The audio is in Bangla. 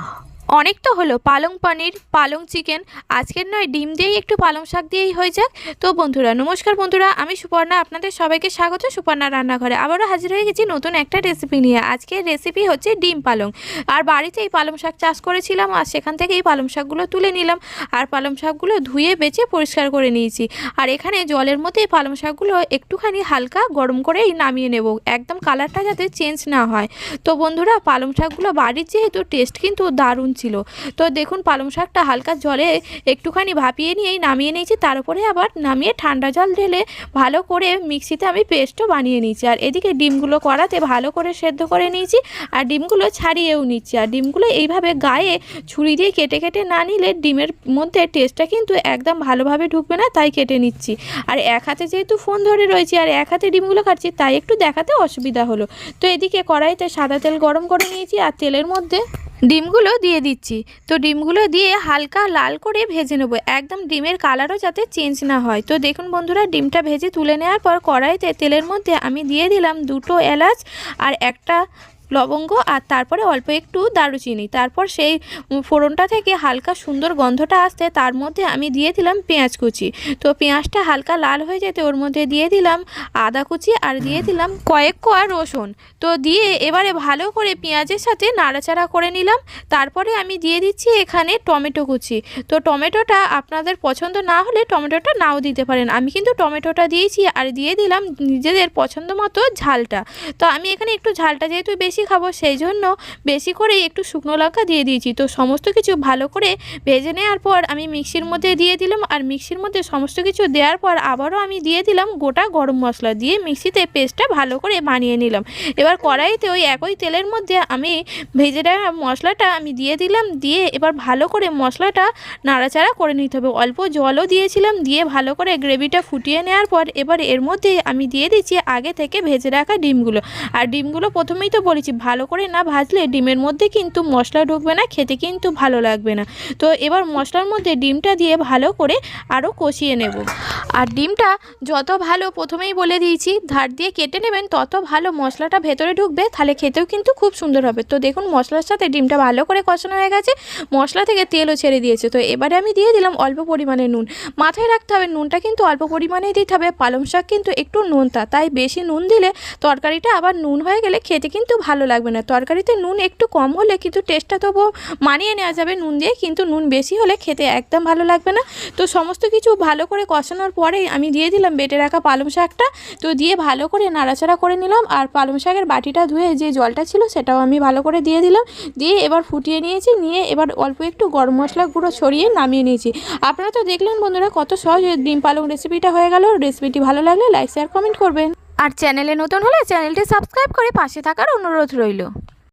啊。অনেক তো হলো, পালং পনির, পালং চিকেন। আজকের নয়, ডিম দিয়েই একটু পালং শাক দিয়েই হয়ে যাক। তো বন্ধুরা, নমস্কার বন্ধুরা, আমি সুপর্ণা, আপনাদের সবাইকে স্বাগত সুপর্ণা রান্নাঘরে। আবারও হাজির হয়ে গেছি নতুন একটা রেসিপি নিয়ে। আজকের রেসিপি হচ্ছে ডিম পালং। আর বাড়িতে এই পালং শাক চাষ করেছিলাম, আর সেখান থেকে এই পালং শাকগুলো তুলে নিলাম। আর পালং শাকগুলো ধুয়ে, বেছে, পরিষ্কার করে নিয়েছি। আর এখানে জলের মধ্যে এই পালং শাকগুলো একটুখানি হালকা গরম করেই নামিয়ে নেব। একদম কালারটা যাতে চেঞ্জ না হয়। তো বন্ধুরা, পালং শাকগুলো বাড়ির যেহেতু টেস্ট কিন্তু দারুণ ছিল। তো দেখুন, পালং শাকটা হালকা জলে একটুখানি ভাপিয়ে নিয়েই নামিয়ে নিয়েছি। তার উপরে আবার নামিয়ে ঠান্ডা জল ঢেলে ভালো করে মিক্সিতে আমি পেস্টও বানিয়ে নিয়েছি। আর এদিকে ডিমগুলো কড়াতে ভালো করে সেদ্ধ করে নিয়েছি আর ডিমগুলো ছাড়িয়েও নিচ্ছি। আর ডিমগুলো এইভাবে গায়ে ছুরি দিয়ে কেটে কেটে না নিলে ডিমের মধ্যে টেস্টটা কিন্তু একদম ভালোভাবে ঢুকবে না, তাই কেটে নিচ্ছি। আর এক হাতে যেহেতু ফোন ধরে রয়েছি আর এক হাতে ডিমগুলো কাটছি, তাই একটু দেখাতে অসুবিধা হলো। তো এদিকে কড়াইতে সাদা তেল গরম করে নিয়েছি আর তেলের মধ্যে ডিমগুলো দিয়ে দিচ্ছি। তো ডিমগুলো দিয়ে হালকা লাল করে ভেজে নেব। একদম ডিমের কালারও যাতে চেঞ্জ না হয়। তো দেখুন বন্ধুরা, ডিমটা ভেজে তুলে নেওয়ার পর কড়াইতে তেলের মধ্যে আমি দিয়ে দিলাম দুটো এলাচ আর একটা লবঙ্গ আর তারপরে অল্প একটু দারুচিনি। তারপর সেই ফোড়নটা থেকে হালকা সুন্দর গন্ধটা আসতে তার মধ্যে আমি দিয়ে দিলাম পেঁয়াজ কুচি। তো পেঁয়াজটা হালকা লাল হয়ে যেতে ওর মধ্যে দিয়ে দিলাম আদা কুচি আর দিয়ে দিলাম কয়েক কোয়া রসুন। তো দিয়ে এবারে ভালো করে পেঁয়াজের সাথে নাড়াচাড়া করে নিলাম। তারপরে আমি দিয়ে দিচ্ছি এখানে টমেটো কুচি। তো টমেটোটা আপনাদের পছন্দ না হলে টমেটোটা নাও দিতে পারেন। আমি কিন্তু টমেটোটা দিয়েছি আর দিয়ে দিলাম নিজেদের পছন্দ মতো ঝালটা। তো আমি এখানে একটু ঝালটা যেহেতু বেশি খাব, সেই জন্য বেশি করে একটু শুকনো লঙ্কা দিয়ে দিয়েছি। তো সমস্ত কিছু ভালো করে ভেজে নেওয়ার পর আমি মিক্সির মধ্যে দিয়ে দিলাম আর মিক্সির মধ্যে সমস্ত কিছু দেওয়ার পর আবারও আমি দিয়ে দিলাম গোটা গরম মশলা দিয়ে মিক্সিতে পেস্টটা ভালো করে বানিয়ে নিলাম। এবার কড়াইতে ওই একই তেলের মধ্যে আমি ভেজে রাখা মশলাটা আমি দিয়ে দিলাম, দিয়ে এবার ভালো করে মশলাটা নাড়াচাড়া করে নিতে হবে। অল্প জলও দিয়েছিলাম, দিয়ে ভালো করে গ্রেভিটা ফুটিয়ে নেওয়ার পর এবার এর মধ্যে আমি দিয়ে দিচ্ছি আগে থেকে ভেজে রাখা ডিমগুলো। আর ডিমগুলো প্রথমেই তো বলেছি ভালো করে না ভাজলে ডিমের মধ্যে কিন্তু মশলা ঢুকবে না, খেতে কিন্তু ভালো লাগবে না। তো এবার মশলার মধ্যে ডিমটা দিয়ে ভালো করে আরও কষিয়ে নেব। আর ডিমটা যত ভালো প্রথমেই বলে দিয়েছি, ধার দিয়ে কেটে নেবেন, তত ভালো মশলাটা ভেতরে ঢুকবে, তাহলে খেতেও কিন্তু খুব সুন্দর হবে। তো দেখুন, মশলার সাথে ডিমটা ভালো করে কষানো হয়ে গেছে, মশলা থেকে তেলও ছেড়ে দিয়েছে। তো এবারে আমি দিয়ে দিলাম অল্প পরিমাণে নুন। মাথায় রাখতে হবে, নুনটা কিন্তু অল্প পরিমাণেই দিতে হবে। পালং শাক কিন্তু একটু নুনতা, তাই বেশি নুন দিলে তরকারিটা আবার নুন হয়ে গেলে খেতে কিন্তু ভালো লাগবে না। তরকারিতে নুন একটু কম হলে কিন্তু টেস্টটা তবুও মানিয়ে নেওয়া যাবে। নুন দিয়ে কিন্তু নুন বেশি হলে খেতে একদম ভালো লাগবে না। তো সমস্ত কিছু ভালো করে কষানোর পরেই আমি দিয়ে দিলাম বেটে রাখা পালং শাকটা। তো দিয়ে ভালো করে নাড়াচাড়া করে নিলাম আর পালং শাকের বাটিটা ধুয়ে যে জলটা ছিল সেটাও আমি ভালো করে দিয়ে দিলাম। দিয়ে এবার ফুটিয়ে নিয়েছি, নিয়ে এবার অল্প একটু গরম মশলা গুঁড়ো ছড়িয়ে নামিয়ে নিয়েছি। আপনারা তো দেখলেন বন্ধুরা কত সহজ ডিম পালং রেসিপিটা হয়ে গেল। রেসিপিটি ভালো লাগলে লাইক শেয়ার কমেন্ট করবেন। আর চ্যানেলে নতুন হলে চ্যানেলটি সাবস্ক্রাইব করে পাশে থাকার অনুরোধ রইল।